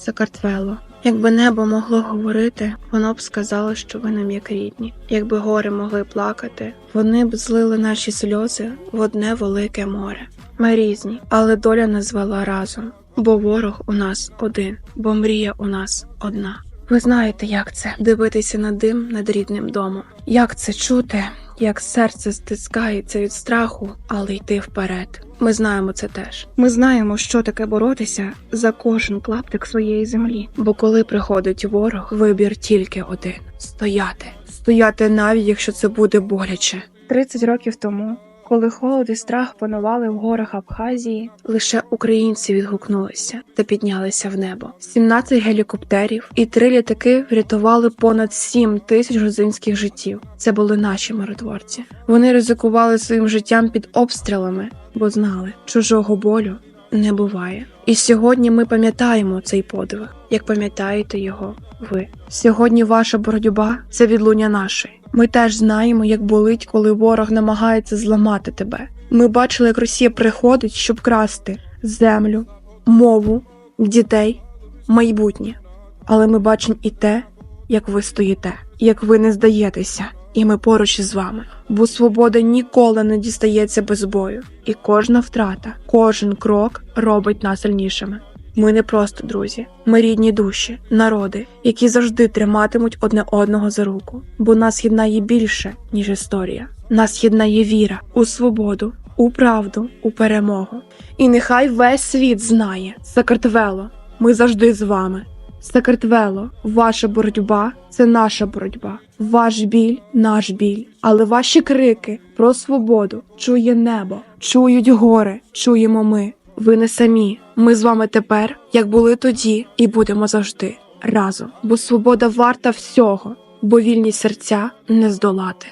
Сакартвело. Якби небо могло говорити, воно б сказало, що ви нам як рідні. Якби гори могли плакати, вони б злили наші сльози в одне велике море. Ми різні, але доля нас звела разом, бо ворог у нас один, бо мрія у нас одна. Ви знаєте, як це дивитися на дим над рідним домом. Як це чути, як серце стискається від страху, але йти вперед. Ми знаємо це теж. Ми знаємо, що таке боротися за кожен клаптик своєї землі. Бо коли приходить ворог, вибір тільки один: стояти, стояти навіть якщо це буде боляче. 30 років тому, коли холод і страх панували в горах Абхазії, лише українці відгукнулися та піднялися в небо. 17 гелікоптерів і три літаки врятували понад 7 тисяч грузинських життів. Це були наші миротворці. Вони ризикували своїм життям під обстрілами, бо знали, чужого болю не буває. І сьогодні ми пам'ятаємо цей подвиг, як пам'ятаєте його ви. Сьогодні ваша боротьба це відлуння нашої. Ми теж знаємо, як болить, коли ворог намагається зламати тебе. Ми бачили, як Росія приходить, щоб красти землю, мову, дітей, майбутнє. Але ми бачимо і те, як ви стоїте, як ви не здаєтеся, і ми поруч із вами. Бо свобода ніколи не дістається без бою, і кожна втрата, кожен крок робить нас сильнішими. Ми не просто друзі, ми рідні душі, народи, які завжди триматимуть одне одного за руку, бо нас єднає більше, ніж історія. Нас єднає віра у свободу, у правду, у перемогу. І нехай весь світ знає Сакартвело, ми завжди з вами. Сакартвело, ваша боротьба це наша боротьба, ваш біль наш біль. Але ваші крики про свободу чує небо, чують гори, чуємо ми. Ви не самі. Ми з вами тепер, як були тоді, і будемо завжди разом. Бо свобода варта всього, бо вільні серця не здолати.